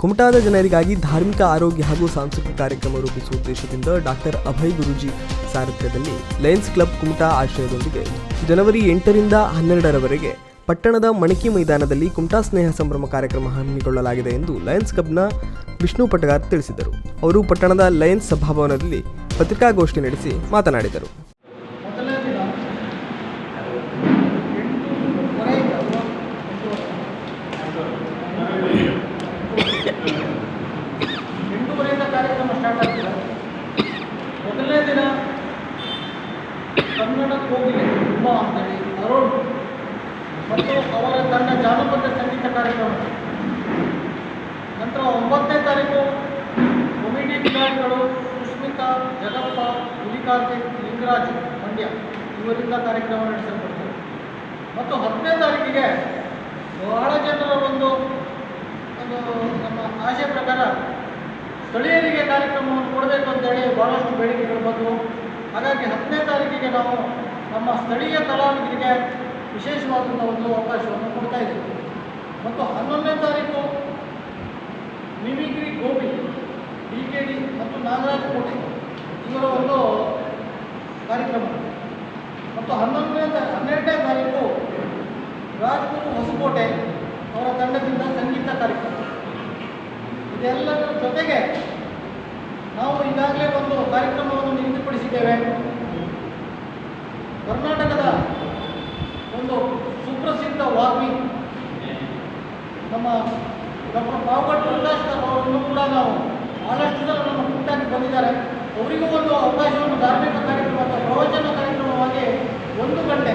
ಕುಮಟಾದ ಜನರಿಗಾಗಿ ಧಾರ್ಮಿಕ ಆರೋಗ್ಯ ಹಾಗೂ ಸಾಂಸ್ಕೃತಿಕ ಕಾರ್ಯಕ್ರಮ ರೂಪಿಸುವ ಉದ್ದೇಶದಿಂದ ಡಾಕ್ಟರ್ ಅಭಯ್ ಗುರುಜಿ ಸಾರಥ್ಯದಲ್ಲಿ ಲಯನ್ಸ್ ಕ್ಲಬ್ ಕುಮಟಾ ಆಶ್ರಯದೊಂದಿಗೆ ಜನವರಿ ಎಂಟರಿಂದ ಹನ್ನೆರಡರವರೆಗೆ ಪಟ್ಟಣದ ಮಣಕಿ ಮೈದಾನದಲ್ಲಿ ಕುಮಟಾ ಸ್ನೇಹ ಸಂಭ್ರಮ ಕಾರ್ಯಕ್ರಮ ಹಮ್ಮಿಕೊಳ್ಳಲಾಗಿದೆ ಎಂದು ಲಯನ್ಸ್ ಕ್ಲಬ್ನ ವಿಷ್ಣು ಪಟಗಾರ್ ತಿಳಿಸಿದರು. ಅವರು ಪಟ್ಟಣದ ಲಯನ್ಸ್ ಸಭಾಭವನದಲ್ಲಿ ಪತ್ರಿಕಾಗೋಷ್ಠಿ ನಡೆಸಿ ಮಾತನಾಡಿದರು. ಕೋಗಿಲೆ ತುಂಬ ಅಂತೇಳಿ ಅರುಣ್, ಮತ್ತು ಅವರ ತನ್ನ ಜಾನಪದ ಸಂಗೀತ ಕಾರ್ಯಕ್ರಮ. ನಂತರ ಒಂಬತ್ತನೇ ತಾರೀಕು ಕೊಮಿಡಿ ಕಿಲಾಡಿಗಳು ಸುಸ್ಮಿತಾ ಜಗಪ್ಪ ಹುಲಿಕಾರ್ತಿಕ್ ಲಿಂಗರಾಜ್ ಮಂಡ್ಯ ಇವರಿಂದ ಕಾರ್ಯಕ್ರಮ ನಡೆಸಲ್ಪಡ್ತದೆ ಮತ್ತು ಹತ್ತನೇ ತಾರೀಕಿಗೆ ಬಹಳ ಜನರ ಒಂದು ಒಂದು ನಮ್ಮ ಆಶೆ ಪ್ರಕಾರ ಸ್ಥಳೀಯರಿಗೆ ಕಾರ್ಯಕ್ರಮವನ್ನು ಕೊಡಬೇಕು ಅಂತೇಳಿ ಭಾಳಷ್ಟು ಬೇಡಿಕೆಗಳು ಬಂದವು. ಹಾಗಾಗಿ ಹತ್ತನೇ ತಾರೀಕಿಗೆ ನಾವು ನಮ್ಮ ಸ್ಥಳೀಯ ಕಲಾವಿದರಿಗೆ ವಿಶೇಷವಾದಂಥ ಒಂದು ಅವಕಾಶವನ್ನು ಕೊಡ್ತಾ ಇದ್ದೀವಿ. ಮತ್ತು ಹನ್ನೊಂದನೇ ತಾರೀಕು mimicry Gopi, D K D ಮತ್ತು ನಾಗರಾಜ್ ಕೋಟೆ ಇವರ ಒಂದು ಕಾರ್ಯಕ್ರಮ. ಮತ್ತು ಹನ್ನೊಂದನೇ ಹನ್ನೆರಡನೇ ತಾರೀಕು ರಾಜ್ಗುರು ಹೊಸಕೋಟೆ ಅವರ ತಂಡದಿಂದ ಸಂಗೀತ ಕಾರ್ಯಕ್ರಮ. ಇದೆಲ್ಲದರ ಜೊತೆಗೆ ನಾವು ಈಗಾಗಲೇ ಒಂದು ಕಾರ್ಯಕ್ರಮವನ್ನು ನಿಗದಿಪಡಿಸಿದ್ದೇವೆ. ಕರ್ನಾಟಕದ ಒಂದು ಸುಪ್ರಸಿದ್ಧ ವಾಗ್ಮಿ. ನಮ್ಮ ಡಾಕ್ಟರ್ ಬಾಬಟ್ ಪ್ರಕಾಶ್ ಅವರನ್ನು ಕೂಡ ನಾವು ಭಾಳಷ್ಟು ಜನ ನಮ್ಮ ಕೂಟಕ್ಕೆ ಬಂದಿದ್ದಾರೆ. ಅವರಿಗೂ ಒಂದು ಅವಕಾಶವನ್ನು ಧಾರ್ಮಿಕ ಕಾರ್ಯಕ್ರಮ ಅಥವಾ ಪ್ರವಚನ ಕಾರ್ಯಕ್ರಮವಾಗಿ ಒಂದು ಗಂಟೆ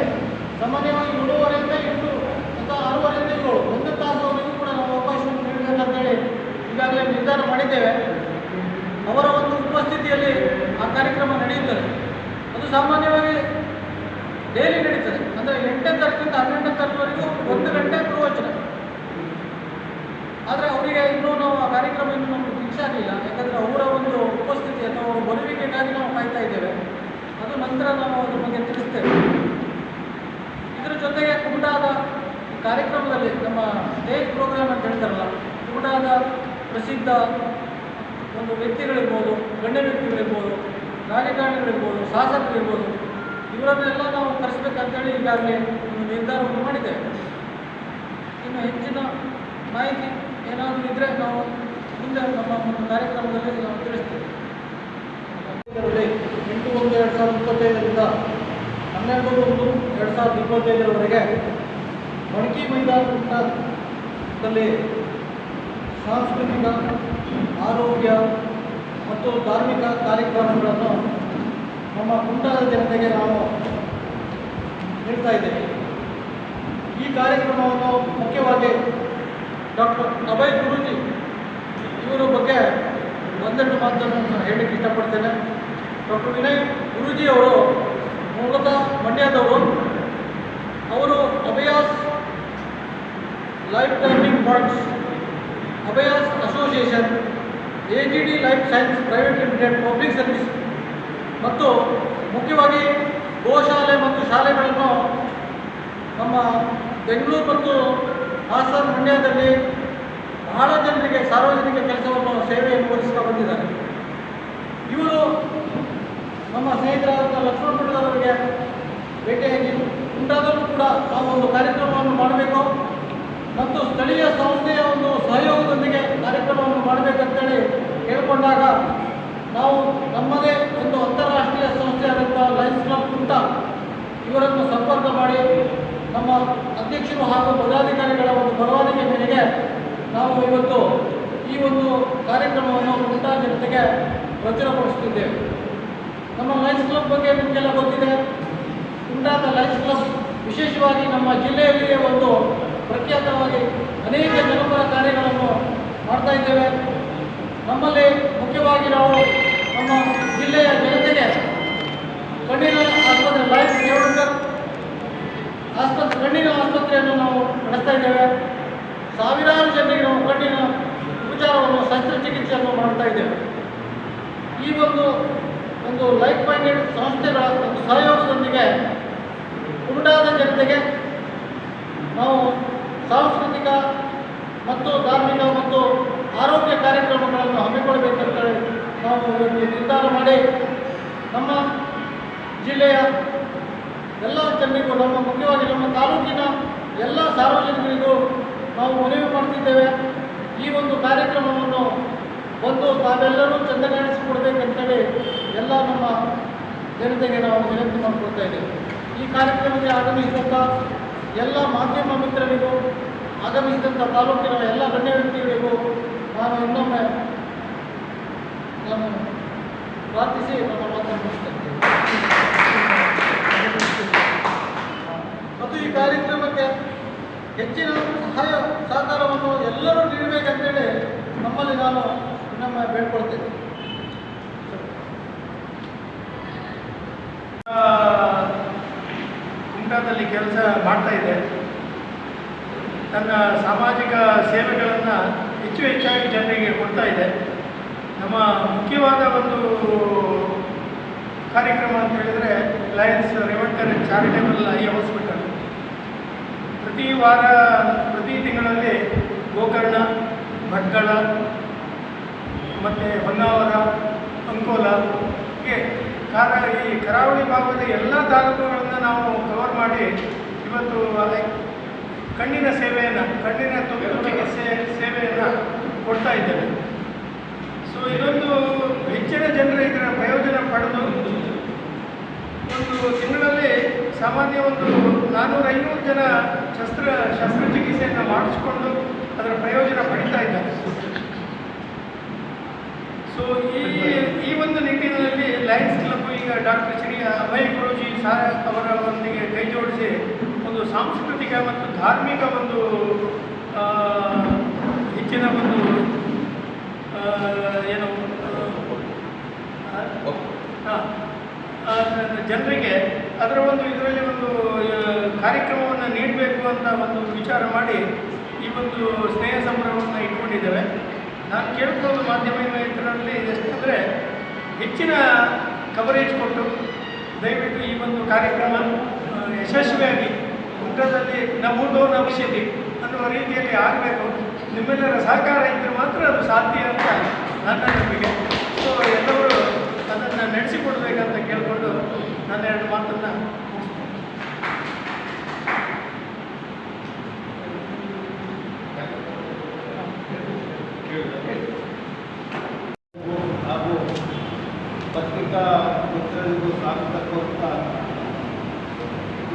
ಸಾಮಾನ್ಯವಾಗಿ ಏಳುವರೆಯಿಂದ ಎಂಟು ಅಥವಾ ಆರೂವರೆಯಿಂದ ಏಳು ಒಂದು ತಾಸು ಅವರಿಗೂ ಕೂಡ ನಾವು ಅವಕಾಶವನ್ನು ನೀಡಬೇಕಂತೇಳಿ ಈಗಾಗಲೇ ನಿರ್ಧಾರ ಮಾಡಿದ್ದೇವೆ ಅವರ ಒಂದು ಉಪಸ್ಥಿತಿಯಲ್ಲಿ ಆ ಕಾರ್ಯಕ್ರಮ ನಡೆಯುತ್ತದೆ ಅದು ಸಾಮಾನ್ಯವಾಗಿ ಡೈಲಿ ನಡೀತದೆ ಅಂದರೆ ಎಂಟನೇ ತಾರೀಕಿಂದ ಹನ್ನೆರಡನೇ ತಾರೀಕುವರೆಗೂ ಒಂದು ಗಂಟೆ ಪ್ರವಚನ ಆದರೆ ಅವರಿಗೆ ಇನ್ನೂ ನಾವು ಆ ಕಾರ್ಯಕ್ರಮ ಇನ್ನೂ ನಮಗೆ ಫಿಕ್ಸ್ ಆಗಲಿಲ್ಲ ಯಾಕಂದರೆ ಅವರ ಒಂದು ಉಪಸ್ಥಿತಿ ಅಥವಾ ಅವರ ಬರುವಿಕೆಗಾಗಿ ನಾವು ಕಾಯ್ತಾ ಇದ್ದೇವೆ ಅದು ನಂತರ ನಾವು ಅದ್ರ ಬಗ್ಗೆ ತಿಳಿಸ್ತೇವೆ ಇದರ ಜೊತೆಗೆ ಕುಮಟಾದ ಈ ಕಾರ್ಯಕ್ರಮದಲ್ಲಿ ನಮ್ಮ ಸ್ಟೇಜ್ ಪ್ರೋಗ್ರಾಮ್ ಅಂತ ಹೇಳ್ತಾರಲ್ಲ ಕುಮಟಾದ ಪ್ರಸಿದ್ಧ ಒಂದು ವ್ಯಕ್ತಿಗಳಿರ್ಬೋದು, ಗಣ್ಯ ವ್ಯಕ್ತಿಗಳಿರ್ಬೋದು, ರಾಜಕಾರಣಿಗಳಿರ್ಬೋದು, ಶಾಸಕರಿರ್ಬೋದು, ಇವರನ್ನೆಲ್ಲ ನಾವು ಕರೆಸ್ಬೇಕಂತೇಳಿ ಈಗಾಗಲೇ ಒಂದು ನಿರ್ಧಾರವನ್ನು ಮಾಡಿದ್ದೇವೆ ಇನ್ನು ಹೆಚ್ಚಿನ ಮಾಹಿತಿ ಏನಾದರೂ ಇದ್ದರೆ ನಾವು ಮುಂದೆ ನಮ್ಮ ಒಂದು ಕಾರ್ಯಕ್ರಮದಲ್ಲಿ ನಾವು ತಿಳಿಸ್ತೇವೆ. ಎಂಟು ಒಂದು ಎರಡು ಸಾವಿರದ ಇಪ್ಪತ್ತೈದರಿಂದ ಹನ್ನೆರಡು ಒಂದು ಎರಡು ಸಾವಿರದ ಇಪ್ಪತ್ತೈದರವರೆಗೆ ಮಣಕಿ ಮೈದಾನದಲ್ಲಿ ಸಾಂಸ್ಕೃತಿಕ, ಆರೋಗ್ಯ ಮತ್ತು ಧಾರ್ಮಿಕ ಕಾರ್ಯಕ್ರಮಗಳನ್ನು ನಮ್ಮ ಕುಂಟಾದ ಜನತೆಗೆ ನಾವು ನೀಡ್ತಾ ಇದ್ದೇವೆ. ಈ ಕಾರ್ಯಕ್ರಮವನ್ನು ಮುಖ್ಯವಾಗಿ ಡಾಕ್ಟರ್ ಅಭಯ್ ಗುರೂಜಿ ಇವರ ಬಗ್ಗೆ ಒಂದೆರಡು ಮಾತನ್ನು ನಾನು ಹೇಳಲಿಕ್ಕೆ ಇಷ್ಟಪಡ್ತೇನೆ. ಡಾಕ್ಟರ್ ವಿನಯ್ ಗುರೂಜಿ ಅವರು ಮೂಲತಃ ಮಂಡ್ಯದವರು. ಅವರು ಅಭಯಾಸ್ life timing funds ಅಭಯಾಸ್ association A G D life science private limited public service ಮತ್ತು ಮುಖ್ಯವಾಗಿ ಗೋಶಾಲೆ ಮತ್ತು ಶಾಲೆಗಳನ್ನು ನಮ್ಮ ಬೆಂಗಳೂರು ಮತ್ತು ಹಾಸನ ಮಂಡ್ಯದಲ್ಲಿ ಬಹಳ ಜನರಿಗೆ ಸಾರ್ವಜನಿಕ ಕೆಲಸವನ್ನು ಸೇವೆ ಒದಗಿಸ್ತಾ ಬಂದಿದ್ದಾರೆ. ಇವರು ನಮ್ಮ ಸ್ನೇಹಿತರಾದಂಥ ಲಕ್ಷ್ಮಣ ಪಟ್ಟದವರಿಗೆ ಭೇಟಿಯಾಗಿ ಉಂಟಾದರೂ ಕೂಡ ನಾವು ಒಂದು ಕಾರ್ಯಕ್ರಮವನ್ನು ಮಾಡಬೇಕು ಮತ್ತು ಸ್ಥಳೀಯ ಸಂಸ್ಥೆಯ ಸಹಯೋಗದೊಂದಿಗೆ ಕಾರ್ಯಕ್ರಮವನ್ನು ಮಾಡಬೇಕಂತೇಳಿ ಕೇಳಿಕೊಂಡಾಗ ನಾವು ನಮ್ಮದೇ ಒಂದು ಅಂತಾರಾಷ್ಟ್ರೀಯ ಸಂಸ್ಥೆಯಾದಂಥ ಲಯನ್ಸ್ ಕ್ಲಬ್ ಕುಂಟ ಇವರನ್ನು ಸಂಪರ್ಕ ಮಾಡಿ ನಮ್ಮ ಅಧ್ಯಕ್ಷರು ಹಾಗೂ ಪದಾಧಿಕಾರಿಗಳ ಒಂದು ಪರವಾನಿಗೆ ಮೇರೆಗೆ ನಾವು ಇವತ್ತು ಈ ಒಂದು ಕಾರ್ಯಕ್ರಮವನ್ನು ಕುಂಟ ಜನತೆಗೆ ಪ್ರಚುರಪಡಿಸುತ್ತಿದ್ದೇವೆ. ನಮ್ಮ ಲಯನ್ಸ್ ಕ್ಲಬ್ ಬಗ್ಗೆ ನಿಮಗೆಲ್ಲ ಗೊತ್ತಿದೆ. ಕುಂಟಾದ ಲಯನ್ಸ್ ಕ್ಲಬ್ ವಿಶೇಷವಾಗಿ ನಮ್ಮ ಜಿಲ್ಲೆಯಲ್ಲಿಯೇ ಒಂದು ಪ್ರಖ್ಯಾತವಾಗಿ ಮಾಡ್ತಾ ಇದ್ದೇವೆ. ನಮ್ಮಲ್ಲಿ ಮುಖ್ಯವಾಗಿ ನಾವು ನಮ್ಮ ಜಿಲ್ಲೆಯ ಜನತೆಗೆ ಕಣ್ಣಿನ ಆಸ್ಪತ್ರೆ, ಲೈಫ್ ದೇವಡ್ಕರ್ ಆಸ್ಪತ್ರೆ, ಕಣ್ಣಿನ ಆಸ್ಪತ್ರೆಯನ್ನು ನಾವು ನಡೆಸ್ತಾ ಇದ್ದೇವೆ. ಸಾವಿರಾರು ಜನರಿಗೆ ನಾವು ಕಣ್ಣಿನ ಉಪಚಾರವನ್ನು, ಶಸ್ತ್ರಚಿಕಿತ್ಸೆಯನ್ನು ಮಾಡ್ತಾ ಇದ್ದೇವೆ. ಈ ಒಂದು ಒಂದು ಲೈಫ್ ಮೈಂಡೆಡ್ ಸಂಸ್ಥೆಗಳ ಒಂದು ಸಹಯೋಗದೊಂದಿಗೆ ಉಂಟಾದ ಜನತೆಗೆ ನಾವು ಸಾಂಸ್ಕೃತಿಕ ಮತ್ತು ಧಾರ್ಮಿಕ ಮತ್ತು ಆರೋಗ್ಯ ಇವತ್ತು ನಿರ್ಧಾರ ಮಾಡಿ ನಮ್ಮ ಜಿಲ್ಲೆಯ ಎಲ್ಲ ಜನರಿಗೂ, ನಮ್ಮ ಮುಖ್ಯವಾಗಿ ನಮ್ಮ ತಾಲೂಕಿನ ಎಲ್ಲ ಸಾರ್ವಜನಿಕರಿಗೂ ನಾವು ಮನವಿ ಮಾಡ್ತಿದ್ದೇವೆ. ಈ ಒಂದು ಕಾರ್ಯಕ್ರಮವನ್ನು ಬಂದು ತಾವೆಲ್ಲರೂ ಚೆಂದ ಕಾಣಿಸಿಕೊಡ್ಬೇಕಂತೇಳಿ ಎಲ್ಲ ನಮ್ಮ ಜನತೆಗೆ ನಾವು ವಿನಂತಿ ಮಾಡಿಕೊಳ್ತಾ ಇದ್ದೇವೆ. ಈ ಕಾರ್ಯಕ್ರಮಕ್ಕೆ ಆಗಮಿಸಿದಂಥ ಎಲ್ಲ ಮಾಧ್ಯಮ ಮಿತ್ರರಿಗೂ ಆಗಮಿಸಿದಂಥ ತಾಲೂಕಿನ ಎಲ್ಲ ಗಣ್ಯ ವ್ಯಕ್ತಿಗಳಿಗೂ ನಾನು ಇನ್ನೊಮ್ಮೆ ನಾನು ಪ್ರಾರ್ಥಿಸಿ ನಮ್ಮ ಮಾತನ್ನು ಮುಗಿಸ್ತೇನೆ. ಮತ್ತು ಈ ಕಾರ್ಯಕ್ರಮಕ್ಕೆ ಹೆಚ್ಚಿನ ಸಹಾಯ ಸಹಕಾರವನ್ನು ಎಲ್ಲರೂ ನೀಡಬೇಕಂತೇಳಿ ನಮ್ಮಲ್ಲಿ ನಾನು ಇನ್ನೊಮ್ಮೆ ಬೇಡ್ಕೊಳ್ತೇನೆ. ಕುಂಟದಲ್ಲಿ ಕೆಲಸ ಮಾಡ್ತಾ ಇದೆ ತನ್ನ ಸಾಮಾಜಿಕ ಸೇವೆಗಳನ್ನು ಹೆಚ್ಚು ಹೆಚ್ಚಾಗಿ ಜನರಿಗೆ ಕೊಡ್ತಾ ಇದೆ. ನಮ್ಮ ಮುಖ್ಯವಾದ ಒಂದು ಕಾರ್ಯಕ್ರಮ ಅಂತ ಹೇಳಿದರೆ ಲಯನ್ಸ್ ರಿವರ್ಟರ್ ಚಾರಿಟೇಬಲ್ ಐ ಹಾಸ್ಪಿಟಲ್ ಪ್ರತಿ ವಾರ, ಪ್ರತಿ ತಿಂಗಳಲ್ಲಿ ಗೋಕರ್ಣ, ಭಟ್ಕಳ, ಮತ್ತು ಹೊನ್ನಾವರ, ಅಂಕೋಲ, ಹೀಗೆ ಕಾರ, ಈ ಕರಾವಳಿ ಭಾಗದ ಎಲ್ಲ ತಾಲೂಕುಗಳನ್ನು ನಾವು ಕವರ್ ಮಾಡಿ ಇವತ್ತು ಕಣ್ಣಿನ ಸೇವೆಯನ್ನು, ಕಣ್ಣಿನ ತೊಂದರೆ ಚಿಕಿತ್ಸೆ ಸೇವೆಯನ್ನು ಕೊಡ್ತಾ ಇದ್ದೇವೆ. ಸೊ ಇದೊಂದು ಹೆಚ್ಚಿನ ಜನರು ಇದರ ಪ್ರಯೋಜನ ಪಡೆದು ಒಂದು ತಿಂಗಳಲ್ಲಿ ಸಾಮಾನ್ಯ ಒಂದು ನಾನ್ನೂರ ಐನೂರು ಜನ ಶಸ್ತ್ರ, ಶಸ್ತ್ರಚಿಕಿತ್ಸೆಯನ್ನು ಮಾಡಿಸ್ಕೊಂಡು ಅದರ ಪ್ರಯೋಜನ ಪಡಿತಾ ಇದ್ದಾರೆ. ಸೊ ಈ ಈ ಒಂದು ನಿಟ್ಟಿನಲ್ಲಿ ಲಯನ್ಸ್ ಕ್ಲಬ್, ಈಗ ಡಾಕ್ಟರ್ ಶ್ರೀ ಅಭಯ್ ಗುರುಜಿ ಸಾ ಅವರ ಒಂದಿಗೆ ಕೈ ಜೋಡಿಸಿ ಒಂದು ಸಾಂಸ್ಕೃತಿಕ ಮತ್ತು ಧಾರ್ಮಿಕ ಒಂದು ಹೆಚ್ಚಿನ ಒಂದು ಏನು ಜನರಿಗೆ ಅದರ ಒಂದು ಇದರಲ್ಲಿ ಒಂದು ಕಾರ್ಯಕ್ರಮವನ್ನು ನೀಡಬೇಕು ಅಂತ ಒಂದು ವಿಚಾರ ಮಾಡಿ ಈ ಒಂದು ಸ್ನೇಹ ಸಂಭ್ರಮವನ್ನು ಇಟ್ಕೊಂಡಿದ್ದೇವೆ. ನಾನು ಕೇಳ್ಕೊಂಡು ಮಾಧ್ಯಮ ಇದರಲ್ಲಿ ಎಷ್ಟಂದರೆ ಹೆಚ್ಚಿನ ಕವರೇಜ್ ಕೊಟ್ಟು ದಯವಿಟ್ಟು ಈ ಒಂದು ಕಾರ್ಯಕ್ರಮ ಯಶಸ್ವಿಯಾಗಿ ಕುಮಟದಲ್ಲಿ ನಮ್ಮದು ನವಶ್ಯತೆ ಅನ್ನುವ ರೀತಿಯಲ್ಲಿ ಆಗಬೇಕು. ನಿಮ್ಮೆಲ್ಲರ ಸಹಕಾರ ಇದ್ದರೆ ಮಾತ್ರ ಅದು ಸಾಧ್ಯ ಅಂತ ನನ್ನ ನಂಬಿಕೆ. ಸೊ ಎಲ್ಲರೂ ಅದನ್ನು ನಡೆಸಿಕೊಡ್ಬೇಕಂತ ಕೇಳಿಕೊಂಡು ನನ್ನ ಎರಡು ಮಾತನ್ನು ಹಾಗೂ ಪತ್ರಿಕಾ ಮಿತ್ರರಿಗೂ ಸ್ವಾಗತ ಕೋರುತ್ತಾ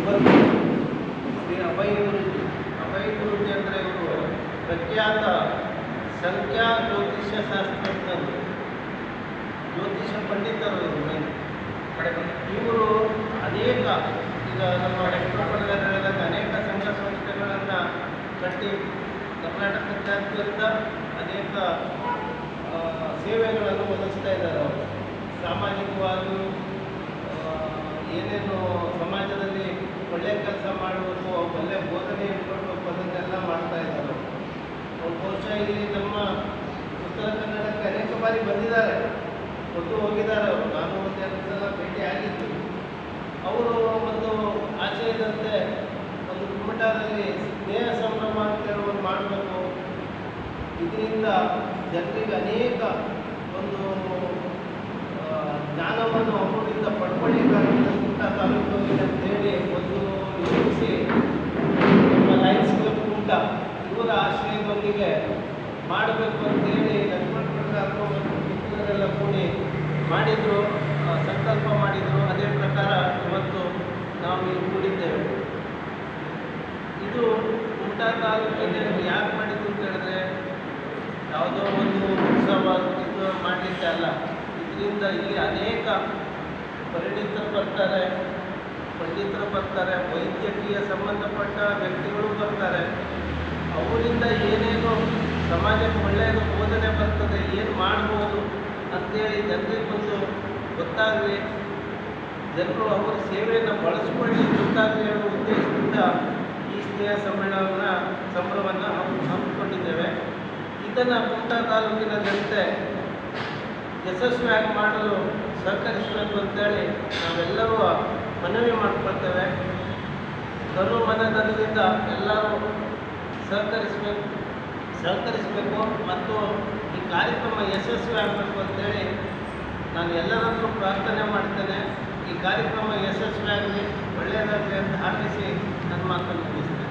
ಇವತ್ತು ಶ್ರೀ ಅಭಯ ಗುರುಜಿ ಅಭಯ ಗುರುಜಿ ಅಂದರೆ ಇವರು ಪ್ರಖ್ಯಾತ ಸಂಖ್ಯಾ ಜ್ಯೋತಿಷ್ಯ ಶಾಸ್ತ್ರಜ್ಞರು. ಜ್ಯೋತಿಷ್ಯ ಪಂಡಿತರು ಇವರು ಅನೇಕ, ಈಗ ನಮ್ಮ ಹೇಳಿದಂತೆ ಅನೇಕ ಸಂಘ ಸಂಸ್ಥೆಗಳನ್ನು ಕಟ್ಟಿ ಕರ್ನಾಟಕದಾದ್ಯಂತ ಅನೇಕ ಸೇವೆಗಳನ್ನು ಒದಗಿಸ್ತಾ ಇದ್ದಾರೆ ಅವರು. ಸಾಮಾಜಿಕವಾಗಿ ಏನೇನು ಸಮಾಜದಲ್ಲಿ ಒಳ್ಳೆಯ ಕೆಲಸ ಮಾಡಬೇಕು ಒಳ್ಳೆಯ ಬೋಧನೆ ಇಟ್ಕೊಳ್ಬೇಕು ಅದನ್ನೆಲ್ಲ ಮಾಡ್ತಾ ಇದ್ದಾರೆ. ಬಹುಶಃ ಇಲ್ಲಿ ನಮ್ಮ ಉತ್ತರ ಕನ್ನಡಕ್ಕೆ ಅನೇಕ ಬಾರಿ ಬಂದಿದ್ದಾರೆ, ಕೊಟ್ಟು ಹೋಗಿದ್ದಾರೆ ಅವರು. ನಾನು ಒಂದು ಎರಡು ಸಲ ಭೇಟಿ ಆಗಿದ್ದು. ಅವರು ಒಂದು ಇದ್ದಂತೆ ಒಂದು ಕುಮಟಾದಲ್ಲಿ ಸ್ನೇಹ ಸಂಭ್ರಮ ಒಂದು ಮಾಡಬೇಕು. ಇದರಿಂದ ಜನರಿಗೆ ಅನೇಕ ಒಂದು ಜ್ಞಾನವನ್ನು ಅವರಿಂದ ಪಡ್ಕೊಳ್ಳಿ ಕುಮಟಾ ತಾಲೂಕಿನಲ್ಲಿ ಅಂತೇಳಿ ಒಂದು ಯೋಚಿಸಿ. ನಮ್ಮ ಲಯನ್ಸ್ ಕ್ಲಬ್ ಇವರ ಆಶ್ರಯದೊಂದಿಗೆ ಮಾಡಬೇಕು ಅಂತೇಳಿ ಲಕ್ಷ್ಮಣ ಪ್ರಸಾದರು ಮತ್ತು ಮಿತ್ರರೆಲ್ಲ ಕೂಡಿ ಮಾಡಿದರು ಸಂಕಲ್ಪ ಮಾಡಿದರು. ಅದೇ ಪ್ರಕಾರ ಇವತ್ತು ನಾವು ಇಲ್ಲಿ ಕೂಡಿದ್ದೇವೆ. ಇದು ಕುಮಟಾ ತಾಲೂಕಿನಲ್ಲಿ ಯಾಕೆ ಮಾಡಿದ್ರು ಅಂತ ಹೇಳಿದ್ರೆ ಯಾವುದೋ ಒಂದು ಉತ್ಸವ ಇದು ಮಾಡಲಿಕ್ಕೆ ಅಲ್ಲ. ಇದರಿಂದ ಇಲ್ಲಿ ಅನೇಕ ಪರಿಣಿತರು ಬರ್ತಾರೆ, ಪಂಡಿತರು ಬರ್ತಾರೆ, ವೈದ್ಯಕೀಯ ಸಂಬಂಧಪಟ್ಟ ವ್ಯಕ್ತಿಗಳು ಬರ್ತಾರೆ. ಅವರಿಂದ ಏನೇನು ಸಮಾಜಕ್ಕೆ ಒಳ್ಳೆಯದು ಬೋಧನೆ ಬರ್ತದೆ, ಏನು ಮಾಡ್ಬೋದು ಅಂತೇಳಿ ಜನರಿಗೆ ಒಂದು ಗೊತ್ತಾಗಲಿ. ಜನರು ಅವರ ಸೇವೆಯನ್ನು ಬಳಸ್ಕೊಳ್ಳಿ ಗೊತ್ತಾಗಲಿ ಅನ್ನೋ ಉದ್ದೇಶದಿಂದ ಈ ಸ್ನೇಹ ಸಮ್ಮೇಳನ ಸಂಭ್ರಮವನ್ನು ಹಮ್ಮಿ- ಹಮ್ಮಿಕೊಂಡಿದ್ದೇವೆ. ಇದನ್ನು ಕುಮಟಾ ತಾಲೂಕಿನ ಜನತೆ ಯಶಸ್ವಿಯಾಗಿ ಮಾಡಲು ಸಹಕರಿಸಬೇಕು ಅಂತೇಳಿ ನಾವೆಲ್ಲರೂ ಮನವಿ ಮಾಡ್ಕೊಳ್ತೇವೆ. ಕರು ಮನದಿಂದ ಎಲ್ಲರೂ ಸಹಕರಿಸಬೇಕು. ಸಹಕರಿಸಬೇಕು ಮತ್ತು ಈ ಕಾರ್ಯಕ್ರಮ ಯಶಸ್ವಿ ಆಗಬೇಕು ಅಂತೇಳಿ ನಾನು ಎಲ್ಲರನ್ನೂ ಪ್ರಾರ್ಥನೆ ಮಾಡ್ತೇನೆ. ಈ ಕಾರ್ಯಕ್ರಮ ಯಶಸ್ವಿಯಾಗಲಿ, ಒಳ್ಳೆಯದಾಗಲಿ ಅಂತ ಹಾರೈಸಿ ನನ್ನ ಮಾತನ್ನು ಮುಗಿಸ್ತೇನೆ.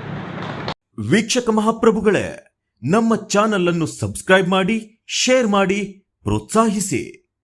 ವೀಕ್ಷಕ ಮಹಾಪ್ರಭುಗಳೇ, ನಮ್ಮ ಚಾನಲ್ ಅನ್ನು ಸಬ್ಸ್ಕ್ರೈಬ್ ಮಾಡಿ, ಶೇರ್ ಮಾಡಿ, ಪ್ರೋತ್ಸಾಹಿಸಿ.